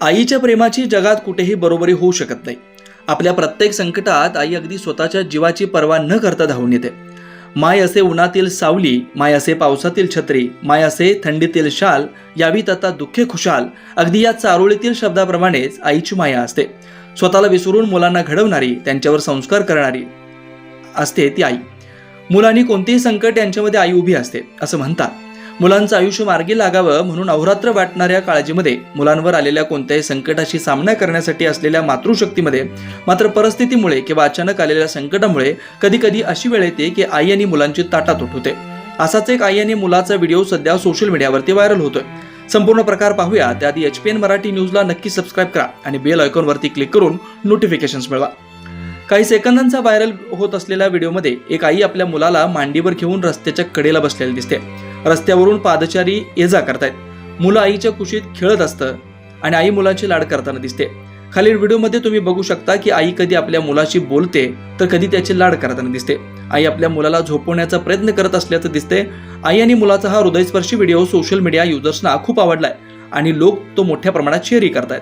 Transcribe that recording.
आईच्या प्रेमाची जगात कुठेही बरोबरी होऊ शकत नाही. आपल्या प्रत्येक संकटात आई अगदी स्वतःच्या जीवाची पर्वा न करता धावून येते. माय असे उन्हातील सावली माय असे पावसातील छत्री माय असे थंडीतील शाल यावीत आता दुःखे खुशाल अगदी या चारोळीतील शब्दाप्रमाणेच आईची माया असते. स्वतःला विसरून मुलांना घडवणारी त्यांच्यावर संस्कार करणारी असते ती आई. मुलांनी कोणतेही संकट यांच्यामध्ये आई उभी असते असं म्हणतात. मुलांचं आयुष्य मार्गी लागावं म्हणून अहोरात्र वाटणाऱ्या काळजीमध्ये मुलांवर आलेल्या कोणत्याही संकटाशी सामना करण्यासाठी असलेल्या मातृशक्तीमध्ये मात्र परिस्थितीमुळे किंवा अचानक आलेल्या संकटामुळे कधी कधी अशी वेळ येते की आई आणि मुलांची ताटातूट होते. असाच एक आई आणि मुलाचा व्हिडिओ सध्या सोशल मीडियावरती व्हायरल होतोय. संपूर्ण प्रकार पाहूया. त्याआधी एच पी एन मराठी न्यूजला नक्की सबस्क्राईब करा आणि बेल आयकॉनवरती क्लिक करून नोटिफिकेशन्स मिळवा. काही सेकंदांचा व्हायरल होत असलेल्या व्हिडिओमध्ये एक आई आपल्या मुलाला मांडीवर घेऊन रस्त्याच्या कडेला बसलेली दिसते. रस्त्यावरून पादचारी ये जा करतायत. मुलं आईच्या कुशीत खेळत असतं आणि आई मुलाची लाड करताना दिसते. खालील व्हिडिओमध्ये तुम्ही बघू शकता की आई कधी आपल्या मुलाशी बोलते तर कधी त्याची लाड करताना दिसते. आई आपल्या मुलाला झोपवण्याचा प्रयत्न करत असल्याचं दिसते. आई आणि मुलाचा हा हृदयस्पर्शी व्हिडिओ सोशल मीडिया युजर्सना खूप आवडलाय आणि लोक तो मोठ्या प्रमाणात शेअरही करतायत.